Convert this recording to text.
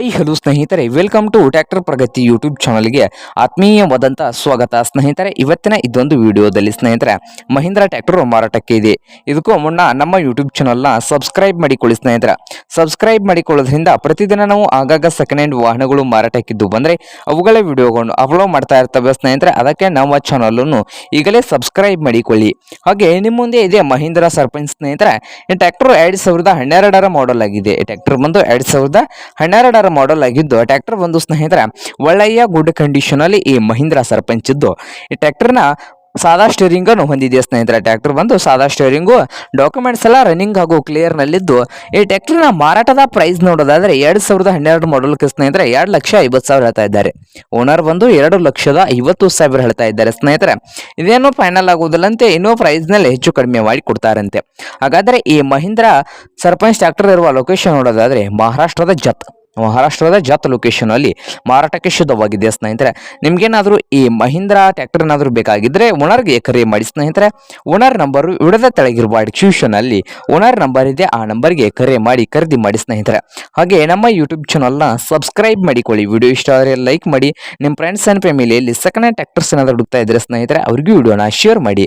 High hello ಸ್ನೇಹಿತರೆ welcome to tractor Pragati YouTube ಚಾನಲ್ಗೆ ಆತ್ಮೀಯವಾದಂಥ ಸ್ವಾಗತ. ಸ್ನೇಹಿತರೆ, ಇವತ್ತಿನ ಇದೊಂದು ವಿಡಿಯೋದಲ್ಲಿ ಸ್ನೇಹಿತರೆ, ಮಹೀಂದ್ರ ಟ್ರ್ಯಾಕ್ಟರ್ ಮಾರಾಟಕ್ಕೆ ಇದೆ. ಇದಕ್ಕೂ ಮುನ್ನ ನಮ್ಮ ಯೂಟ್ಯೂಬ್ ಚಾನಲ್ನ ಸಬ್ಸ್ಕ್ರೈಬ್ ಮಾಡಿಕೊಳ್ಳಿ ಸ್ನೇಹಿತರೆ. ಸಬ್ಸ್ಕ್ರೈಬ್ ಮಾಡಿಕೊಳ್ಳೋದ್ರಿಂದ ಪ್ರತಿದಿನ ನಾವು ಆಗಾಗ ಸೆಕೆಂಡ್ ಹ್ಯಾಂಡ್ ವಾಹನಗಳು ಮಾರಾಟಕ್ಕಿದ್ದು ಬಂದರೆ ಅವುಗಳ ವಿಡಿಯೋಗಳನ್ನು ಅಪ್ಲೋಡ್ ಮಾಡ್ತಾ ಇರ್ತವೆ ಸ್ನೇಹಿತರೆ. ಅದಕ್ಕೆ ನಮ್ಮ ಚಾನಲನ್ನು ಈಗಲೇ ಸಬ್ಸ್ಕ್ರೈಬ್ ಮಾಡಿಕೊಳ್ಳಿ. ಹಾಗೆ ನಿಮ್ಮ ಮುಂದೆ ಇದೆ ಮಹೀಂದ್ರ ಸರ್ಪಂಚ್ ಸ್ನೇಹಿತರೆ. ಈ ಟ್ರ್ಯಾಕ್ಟರ್ ಎರಡು ಸಾವಿರದ ಹನ್ನೆರಡರ ಮಾಡೆಲ್ ಆಗಿದೆ. ಈ ಟ್ರ್ಯಾಕ್ಟರ್ ಬಂದು ಎರಡು ಸಾವಿರದ ಹನ್ನೆರಡರ ಮಾಡೆಲ್ ಆಗಿದ್ದು ಟ್ರ್ಯಾಕ್ಟರ್ ಬಂದು ಸ್ನೇಹಿತರೆ, ಒಳ್ಳೆಯ ಗುಡ್ ಕಂಡೀಷನ್ ಅಲ್ಲಿ ಈ ಮಹೀಂದ್ರ ಸರ್ಪಂಚ್ ಇದ್ದು ಈ ಟ್ರ್ಯಾಕ್ಟರ್ನ ಸಾದಾ ಸ್ಟೇರಿಂಗ್ ಅನ್ನು ಹೊಂದಿದೆ ಸ್ನೇಹಿತರೆ? ಟ್ರ್ಯಾಕ್ಟರ್ ಬಂದು ಸಾದಾ ಸ್ಟೇರಿಂಗು ಡಾಕ್ಯುಮೆಂಟ್ಸ್ ಎಲ್ಲ ರನ್ನಿಂಗ್ ಹಾಗೂ ಕ್ಲಿಯರ್ ನಲ್ಲಿದ್ದು. ಈ ಟ್ರ್ಯಾಕ್ಟರ್ನ ಮಾರಾಟದ ಪ್ರೈಸ್ ನೋಡೋದಾದ್ರೆ ಎರಡು ಸಾವಿರದ ಹನ್ನೆರಡು ಮಾಡಲ್ಗೆ ಸ್ನೇಹಿತರೆ, ಎರಡು ಲಕ್ಷ ಐವತ್ತು ಸಾವಿರ ಹೇಳ್ತಾ ಇದ್ದಾರೆ. ಓನರ್ ಬಂದು ಎರಡು ಲಕ್ಷದ ಐವತ್ತು ಸಾವಿರ ಹೇಳ್ತಾ ಇದ್ದಾರೆ ಸ್ನೇಹಿತರೆ. ಇದೇನು ಫೈನಲ್ ಆಗುವುದಿಲ್ಲಂತೆ, ಇನ್ನೂ ಪ್ರೈಸ್ನಲ್ಲಿ ಹೆಚ್ಚು ಕಡಿಮೆ ಮಾಡಿ ಕೊಡ್ತಾರಂತೆ. ಹಾಗಾದ್ರೆ ಈ ಮಹೀಂದ್ರ ಸರ್ಪಂಚ್ ಟ್ರ್ಯಾಕ್ಟರ್ ಇರುವ ಲೊಕೇಶನ್ ನೋಡೋದಾದ್ರೆ ಮಹಾರಾಷ್ಟ್ರದ ಜತ್. ಮಹಾರಾಷ್ಟ್ರದ ಜತ್ ಲೊಕೇಶನ್ ಅಲ್ಲಿ ಮಾರಾಟಕ್ಕೆ ಶುದ್ಧವಾಗಿದೆ ಸ್ನೇಹಿತರೆ, ನಿಮಗೇನಾದರೂ ಈ ಮಹೀಂದ್ರ ಟ್ಯಾಕ್ಟರ್ ಏನಾದರೂ ಬೇಕಾಗಿದ್ರೆ ಓನರ್ಗೆ ಕರೆ ಮಾಡಿ ಸ್ನೇಹಿತರೆ. ಓನರ್ ನಂಬರ್ ವಿಡದ ತೆಳಗಿರುವ ಡಿಸ್ಕ್ರಿಪ್ಷನ್ ಅಲ್ಲಿ ಓನರ್ ನಂಬರ್ ಇದೆ, ಆ ನಂಬರ್ಗೆ ಕರೆ ಮಾಡಿ ಖರೀದಿ ಮಾಡಿ ಸ್ನೇಹಿತರೆ. ಹಾಗೆ ನಮ್ಮ ಯೂಟ್ಯೂಬ್ ಚಾನಲ್ನ ಸಬ್ಸ್ಕ್ರೈಬ್ ಮಾಡಿಕೊಳ್ಳಿ. ವಿಡಿಯೋ ಇಷ್ಟ ಆದರೆ ಲೈಕ್ ಮಾಡಿ. ನಿಮ್ಮ ಫ್ರೆಂಡ್ಸ್ ಆ್ಯಂಡ್ ಫ್ಯಾಮಿಲಿಯಲ್ಲಿ ಸೆಕೆಂಡ್ ಹ್ಯಾಂಡ್ ಟ್ರ್ಯಾಕ್ಟರ್ಸ್ ಏನಾದರೂ ಹುಡುಕ್ತಾ ಇದ್ರೆ ಸ್ನೇಹಿತರೆ, ಅವ್ರಿಗೂ ವಿಡಿಯೋನ ಶೇರ್ ಮಾಡಿ.